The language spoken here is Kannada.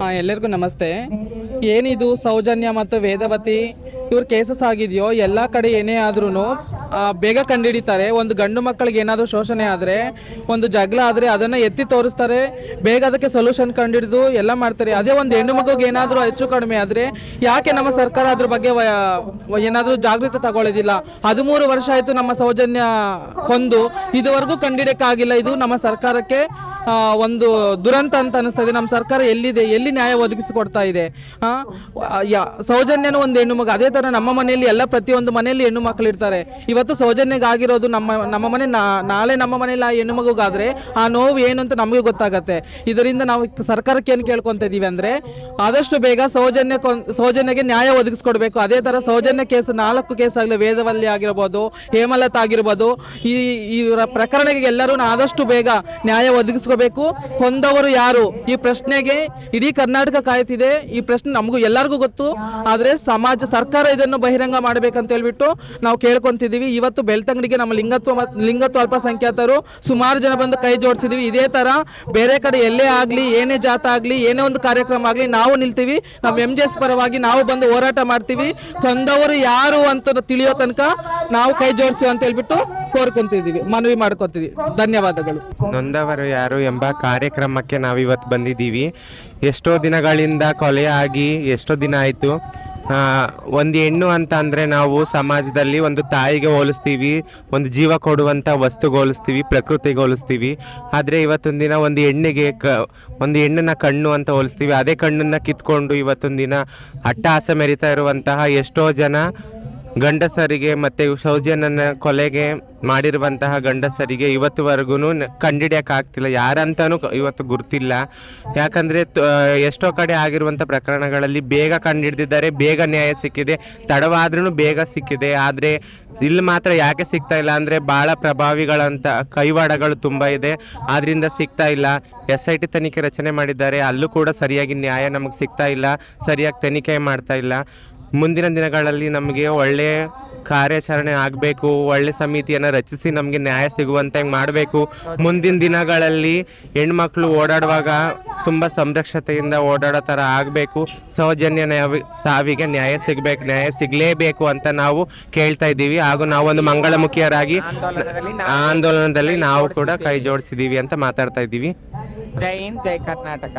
ಹಾಂ, ಎಲ್ಲರಿಗೂ ನಮಸ್ತೆ. ಏನಿದು ಸೌಜನ್ಯ ಮತ್ತು ವೇದವತಿ? ಇವ್ರ ಕೇಸಸ್ ಆಗಿದೆಯೋ? ಎಲ್ಲ ಕಡೆ ಏನೇ ಆದ್ರೂ ಬೇಗ ಕಂಡಿಡಿತಾರೆ. ಒಂದು ಗಂಡು ಮಕ್ಕಳಿಗೆ ಏನಾದರೂ ಶೋಷಣೆ ಆದರೆ, ಒಂದು ಜಗಳ ಆದರೆ ಅದನ್ನು ಎತ್ತಿ ತೋರಿಸ್ತಾರೆ. ಬೇಗ ಅದಕ್ಕೆ ಸೊಲ್ಯೂಷನ್ ಕಂಡಿಡಿದು ಎಲ್ಲ ಮಾಡ್ತಾರೆ. ಅದೇ ಒಂದು ಹೆಣ್ಣು ಮಗುಗೆ ಏನಾದರೂ ಹೆಚ್ಚು ಕಡಿಮೆ ಆದರೆ, ಯಾಕೆ ನಮ್ಮ ಸರ್ಕಾರ ಅದ್ರ ಬಗ್ಗೆ ಏನಾದರೂ ಜಾಗೃತಿ ತಗೊಳ್ಳೋದಿಲ್ಲ? ಹದಿಮೂರು ವರ್ಷ ಆಯಿತು ನಮ್ಮ ಸೌಜನ್ಯ ಕೊಂದು, ಇದುವರೆಗೂ ಕಂಡಿಡಿಯಕ್ಕಾಗಿಲ್ಲ ಇದು ನಮ್ಮ ಸರ್ಕಾರಕ್ಕೆ ಒಂದು ದುರಂತ ಅಂತ ಅನಿಸ್ತದೆ ನಮ್ಮ ಸರ್ಕಾರ ಎಲ್ಲಿದೆ, ಎಲ್ಲಿ ನ್ಯಾಯ ಒದಗಿಸಿಕೊಡ್ತಾ ಇದೆ? ಸೌಜನ್ಯನೂ ಒಂದು ಹೆಣ್ಣು ಮಗು, ಅದೇ ಥರ ನಮ್ಮ ಮನೆಯಲ್ಲಿ ಎಲ್ಲ ಪ್ರತಿಯೊಂದು ಮನೆಯಲ್ಲಿ ಹೆಣ್ಣು ಮಕ್ಕಳು ಇರ್ತಾರೆ. ಇವತ್ತು ಸೌಜನ್ಯಗಾಗಿರೋದು ನಮ್ಮ ನಮ್ಮ ಮನೆ ನಾಳೆ ನಮ್ಮ ಮನೆಯಲ್ಲಿ ಆ ಹೆಣ್ಣು ಮಗುಗಾದರೆ ಆ ನೋವು ಏನು ಅಂತ ನಮಗೆ ಗೊತ್ತಾಗತ್ತೆ. ಇದರಿಂದ ನಾವು ಸರ್ಕಾರಕ್ಕೆ ಏನು ಕೇಳ್ಕೊತ ಇದ್ದೀವಿ ಅಂದರೆ, ಆದಷ್ಟು ಬೇಗ ಸೌಜನ್ಯ ಸೌಜನ್ಯಗೆ ನ್ಯಾಯ ಒದಗಿಸ್ಕೊಡ್ಬೇಕು. ಅದೇ ಥರ ಸೌಜನ್ಯ ಕೇಸ್, ನಾಲ್ಕು ಕೇಸ್ ಆಗಲಿ, ವೇದವಲ್ಲಿ ಆಗಿರ್ಬೋದು, ಹೇಮಲತ್ ಆಗಿರ್ಬೋದು, ಈ, ಇವರ ಪ್ರಕರಣಕ್ಕೆ ಎಲ್ಲರೂ ಆದಷ್ಟು ಬೇಗ ನ್ಯಾಯ ಒದಗಿಸ್ಕೋಬೇಕು ಕೊಂದವರು ಯಾರು? ಈ ಪ್ರಶ್ನೆಗೆ ಇಡೀ ಕರ್ನಾಟಕ ಕಾಯ್ತಿದೆ. ಈ ಪ್ರಶ್ನೆ ನಮಗೂ ಎಲ್ಲರಿಗೂ ಗೊತ್ತು. ಆದರೆ ಸಮಾಜ ಸರ್ಕಾರ ಇದನ್ನು ಬಹಿರಂಗ ಮಾಡಬೇಕಂತ ಹೇಳ್ಬಿಟ್ಟು ನಾವು ಕೇಳ್ಕೊಂತಿದ್ದೀವಿ ಇವತ್ತು ಬೆಳ್ತಂಗಡಿಗೆ ನಮ್ಮ ಲಿಂಗತ್ವ ಲಿಂಗತ್ವ ಅಲ್ಪಸಂಖ್ಯಾತರು ಸುಮಾರು ಜನ ಬಂದು ಕೈ ಜೋಡಿಸಿದೀವಿ. ಇದೇ ಥರ ಬೇರೆ ಕಡೆ ಎಲ್ಲೇ ಆಗಲಿ, ಏನೇ ಜಾತ ಆಗಲಿ, ಏನೇ ಒಂದು ಕಾರ್ಯಕ್ರಮ ಆಗಲಿ ನಾವು ನಿಲ್ತೀವಿ. ನಮ್ಮ ಎಂ ಜಿ ಪರವಾಗಿ ನಾವು ಬಂದು ಹೋರಾಟ ಮಾಡ್ತೀವಿ. ಕೊಂದವರು ಯಾರು ಅಂತ ತಿಳಿಯೋ ತನಕ ನಾವು ಕೈ ಜೋಡಿಸಿ ಅಂತ ಹೇಳ್ಬಿಟ್ಟು ಕೋರ್ಕೊಂತಿದ್ದೀವಿ ಮನವಿ ಮಾಡ್ಕೊತೀವಿ ಧನ್ಯವಾದಗಳು. ನೊಂದವರು ಯಾರು ಎಂಬ ಕಾರ್ಯಕ್ರಮಕ್ಕೆ ನಾವಿವತ್ತು ಬಂದಿದ್ದೀವಿ. ಎಷ್ಟೋ ದಿನಗಳಿಂದ ಕೊಲೆ ಆಗಿ ಎಷ್ಟೋ ದಿನ ಆಯಿತು. ಒಂದು ಹೆಣ್ಣು ಅಂತ ಅಂದರೆ ನಾವು ಸಮಾಜದಲ್ಲಿ ಒಂದು ತಾಯಿಗೆ ಹೋಲಿಸ್ತೀವಿ, ಒಂದು ಜೀವ ಕೊಡುವಂಥ ವಸ್ತುಗೆ ಹೋಲಿಸ್ತೀವಿ, ಪ್ರಕೃತಿಗೆ ಹೋಲಿಸ್ತೀವಿ. ಆದರೆ ಇವತ್ತೊಂದು ದಿನ ಒಂದು ಹೆಣ್ಣಿಗೆ ಕ, ಒಂದು ಹೆಣ್ಣನ್ನ ಕಣ್ಣು ಅಂತ ಹೋಲಿಸ್ತೀವಿ. ಅದೇ ಕಣ್ಣನ್ನು ಕಿತ್ಕೊಂಡು ಇವತ್ತೊಂದು ದಿನ ಅಟ್ಟಹಾಸ ಮೆರಿತಾ ಇರುವಂತಹ ಎಷ್ಟೋ ಜನ ಗಂಡಸರಿಗೆ ಮತ್ತು ಸೌಜನ್ಯನ ಕೊಲೆಗೆ ಮಾಡಿರುವಂತಹ ಗಂಡಸರಿಗೆ ಇವತ್ತುವರೆಗೂ ಕಂಡಿಡಿಯೋಕ್ಕಾಗ್ತಿಲ್ಲ ಯಾರಂತನೂ ಇವತ್ತು ಗುರ್ತಿಲ್ಲ. ಯಾಕಂದರೆ ಎಷ್ಟೋ ಕಡೆ ಆಗಿರುವಂಥ ಪ್ರಕರಣಗಳಲ್ಲಿ ಬೇಗ ಕಂಡಿಡ್ದಿದ್ದಾರೆ, ಬೇಗ ನ್ಯಾಯ ಸಿಕ್ಕಿದೆ. ತಡವಾದ್ರೂ ಬೇಗ ಸಿಕ್ಕಿದೆ. ಆದರೆ ಇಲ್ಲಿ ಮಾತ್ರ ಯಾಕೆ ಸಿಗ್ತಾ ಇಲ್ಲ ಅಂದರೆ ಭಾಳ ಪ್ರಭಾವಿಗಳಂತ ಕೈವಾಡಗಳು ತುಂಬ ಇದೆ. ಆದ್ದರಿಂದ ಸಿಗ್ತಾ ಇಲ್ಲ. ಎಸ್ ಐ ಟಿ ತನಿಖೆ ರಚನೆ ಮಾಡಿದ್ದಾರೆ. ಅಲ್ಲೂ ಕೂಡ ಸರಿಯಾಗಿ ನ್ಯಾಯ ನಮಗೆ ಸಿಗ್ತಾ ಇಲ್ಲ. ಸರಿಯಾಗಿ ತನಿಖೆ ಮಾಡ್ತಾ ಇಲ್ಲ. ಮುಂದಿನ ದಿನಗಳಲ್ಲಿ ನಮಗೆ ಒಳ್ಳೆಯ ಕಾರ್ಯಾಚರಣೆ ಆಗಬೇಕು, ಒಳ್ಳೆ ಸಮಿತಿಯನ್ನು ರಚಿಸಿ ನಮಗೆ ನ್ಯಾಯ ಸಿಗುವಂತೆ ಮಾಡಬೇಕು. ಮುಂದಿನ ದಿನಗಳಲ್ಲಿ ಹೆಣ್ಮಕ್ಳು ಓಡಾಡುವಾಗ ತುಂಬ ಸಂರಕ್ಷತೆಯಿಂದ ಓಡಾಡೋ ಥರ ಆಗಬೇಕು. ಸೌಜನ್ಯ ಸಾವಿಗೆ ನ್ಯಾಯ ಸಿಗಬೇಕು, ನ್ಯಾಯ ಸಿಗಲೇಬೇಕು ಅಂತ ನಾವು ಕೇಳ್ತಾ ಇದ್ದೀವಿ. ಹಾಗೂ ನಾವೊಂದು ಮಂಗಳಮುಖಿಯರಾಗಿ ಆಂದೋಲನದಲ್ಲಿ ನಾವು ಕೂಡ ಕೈ ಜೋಡಿಸಿದ್ದೀವಿ ಅಂತ ಮಾತಾಡ್ತಾ ಇದ್ದೀವಿ. ಜೈ ಹಿಂದ್, ಜೈ ಕರ್ನಾಟಕ.